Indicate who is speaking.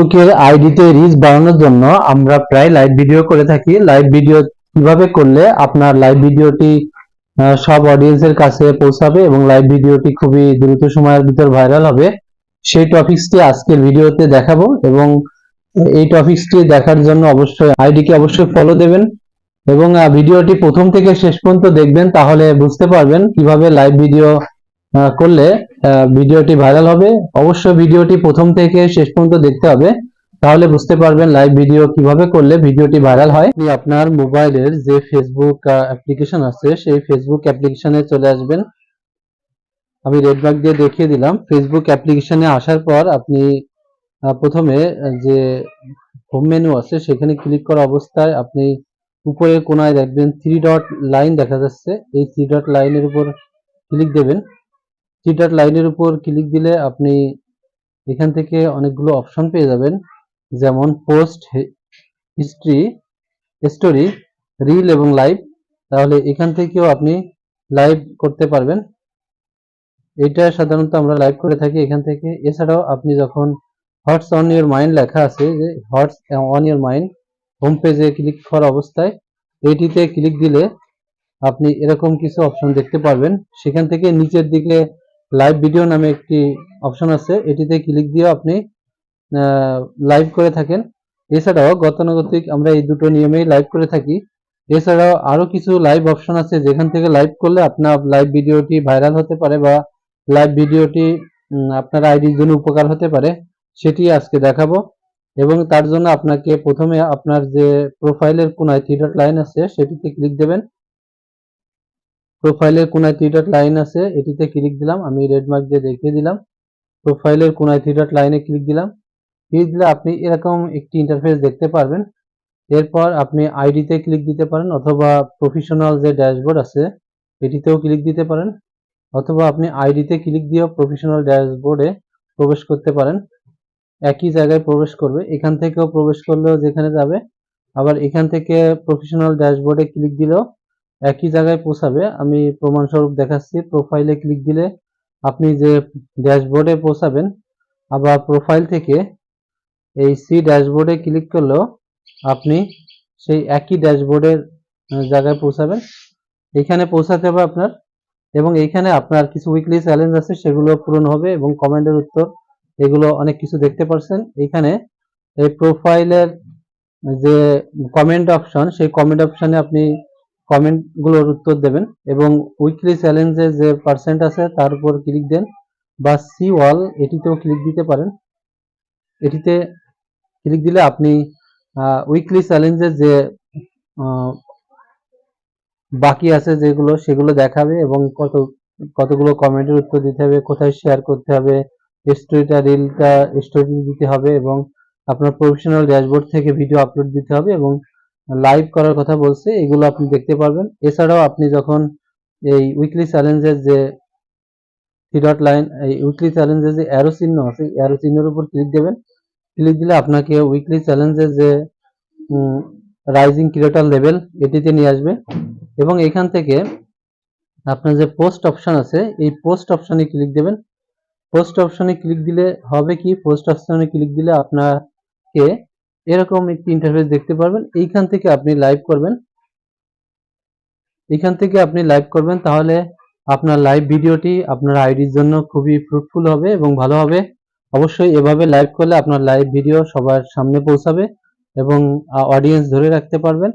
Speaker 1: ফেসবুকের আইডিতে রিচ বাড়ানোর জন্য আমরা প্রায় লাইভ ভিডিও করে থাকি। লাইভ ভিডিও কীভাবে করলে আপনার লাইভ ভিডিওটি সব অডিয়েন্সের কাছে পৌঁছাবে এবং লাইভ ভিডিওটি খুবই দ্রুত সময়ের ভিতর ভাইরাল হবে, সেই টপিকসটি আজকের ভিডিওতে দেখাবো এবং এই টপিকসটি দেখার জন্য অবশ্যই আইডিকে অবশ্যই ফলো দেবেন এবং ভিডিওটি প্রথম থেকে শেষ পর্যন্ত দেখবেন, তাহলে বুঝতে পারবেন কীভাবে লাইভ ভিডিও করলে ভিডিওটি ভাইরাল হবে। অবশ্যই ভিডিওটি প্রথম থেকে শেষ পর্যন্ত দেখতে হবে। তাহলে বুঝতে পারবেন লাইভ ভিডিও কীভাবে করলে ভিডিওটি ভাইরাল হয়। আপনি আপনার মোবাইলের যে ফেসবুক অ্যাপ্লিকেশন আছে, সেই ফেসবুক অ্যাপ্লিকেশনে চলে আসবেন। আমি রেড মার্ক দিয়ে দেখিয়ে দিলাম। ফেসবুক অ্যাপ্লিকেশনে আসার পর আপনি প্রথমে যে হোম মেনু আছে, সেখানে ক্লিক করা অবস্থায় আপনি উপরের কোনায় দেখবেন থ্রি ডট লাইন দেখা যাচ্ছে। এই থ্রি ডট লাইনের উপর ক্লিক দেবেন। থ্রি লাইনের উপর ক্লিক দিলে আপনি এখান থেকে অনেকগুলো অপশন পেয়ে যাবেন। যেমন পোস্ট হিস্ট্রি স্টোরি রিল এবং লাইভ তাহলে এখান থেকেও আপনি লাইভ করতে পারবেন। এটা সাধারণত আমরা লাইভ করে থাকি এখান থেকে। এছাড়াও আপনি যখন হটস অন ইউর মাইন্ড লেখা আছে, যে what's on your mind home পেজে ক্লিক করা অবস্থায় এইটিতে ক্লিক দিলে আপনি এরকম কিছু অপশন দেখতে পারবেন। সেখান থেকে নিচের দিকে লাইভ ভিডিও নামে একটি অপশন আছে। এটিতে ক্লিক দিয়ে আপনি লাইভ করে থাকেন। এছাড়াও গতানুগতিক আমরা এই দুটো নিয়মেই লাইভ করে থাকি। এছাড়াও আরও কিছু লাইভ অপশন আছে, যেখান থেকে লাইভ করলে আপনার লাইভ ভিডিওটি ভাইরাল হতে পারে বা লাইভ ভিডিওটি আপনার আইডির জন্য উপকার হতে পারে, সেটি আজকে দেখাবো। এবং তার জন্য আপনাকে প্রথমে আপনার যে প্রোফাইলের কোনায় ডট লাইন আছে, সেটিতে ক্লিক দেবেন। প্রোফাইলের কোনায় থ্রি লাইন আছে, এটিতে ক্লিক দিলাম, আমি রেড মার্ক দিয়ে দেখিয়ে দিলাম। প্রোফাইলের কোনায় থ্রি লাইনে ক্লিক দিলাম। ক্লিক দিলে আপনি এরকম একটি ইন্টারফেস দেখতে পারবেন। এরপর আপনি আইডিতে ক্লিক দিতে পারেন, অথবা প্রফেশনাল যে ড্যাশবোর্ড আছে, এটিতেও ক্লিক দিতে পারেন। অথবা আপনি আইডিতে ক্লিক দিয়েও প্রফেশনাল ড্যাশবোর্ডে প্রবেশ করতে পারেন। একই জায়গায় প্রবেশ করবে। এখান থেকেও প্রবেশ করলেও যেখানে যাবে, আবার এখান থেকে প্রফেশনাল ড্যাশবোর্ডে ক্লিক দিলেও একই জায়গায় পৌঁছাবে। আমি প্রমাণস্বরূপ দেখাচ্ছি। প্রোফাইলে ক্লিক দিলে আপনি যে ড্যাশবোর্ডে পৌঁছাবেন, আবার প্রোফাইল থেকে এই সি ড্যাশবোর্ডে ক্লিক করলেও আপনি সেই একই ড্যাশবোর্ডের জায়গায় পৌঁছাবেন। এখানে পৌঁছাতে হবে আপনার এবং এইখানে আপনার কিছু উইকলি চ্যালেঞ্জ আছে, সেগুলো পূরণ হবে এবং কমেন্টের উত্তর, এগুলো অনেক কিছু দেখতে পারছেন। এখানে এই প্রোফাইলের যে কমেন্ট অপশন সেই কমেন্ট অপশনে আপনি কমেন্টগুলোর উত্তর দেবেন এবং উইকলি চ্যালেঞ্জের যে পার্সেন্ট আছে তার উপর ক্লিক দেন বা সি ওয়াল এটিতেও ক্লিক দিতে পারেন। এটিতে ক্লিক দিলে আপনি উইকলি চ্যালেঞ্জের যে বাকি আছে যেগুলো সেগুলো দেখাবে এবং কত, কতগুলো কমেন্টের উত্তর দিতে হবে, কোথায় শেয়ার করতে হবে স্টোরিটা রিলটা স্টোরি দিতে হবে এবং আপনার প্রফেশনাল ড্যাশবোর্ড থেকে ভিডিও আপলোড দিতে হবে এবং লাইভ করার কথা বলছে, এগুলো আপনি দেখতে পারবেন। এছাড়াও আপনি যখন এই উইকলি চ্যালেঞ্জের যে থ্রি লাইন এই উইকলি চ্যালেঞ্জের যে অ্যারো চিহ্ন আছে অ্যারো চিহ্নের উপর ক্লিক দেবেন। ক্লিক দিলে আপনাকে উইকলি চ্যালেঞ্জের যে রাইজিং ক্রিয়েটার লেভেল এটিতে নিয়ে আসবে। এবং এখান থেকে আপনার যে পোস্ট অপশন আছে, এই পোস্ট অপশনে ক্লিক দেবেন। পোস্ট অপশনে ক্লিক দিলে হবে কি? পোস্ট অপশনে ক্লিক দিলে আপনাকে এরকম একটি ইন্টারফেস দেখতে পারবেন। এইখান থেকে আপনি লাইভ করবেন। এখান থেকে আপনি লাইভ করবেন, তাহলে আপনার লাইভ ভিডিওটি আপনার আইডির জন্য খুবই ফ্রুটফুল হবে এবং ভালো হবে। অবশ্যই এভাবে লাইভ করলে আপনার লাইভ ভিডিও সবার সামনে পৌঁছাবে এবং অডিয়েন্স ধরে রাখতে পারবেন।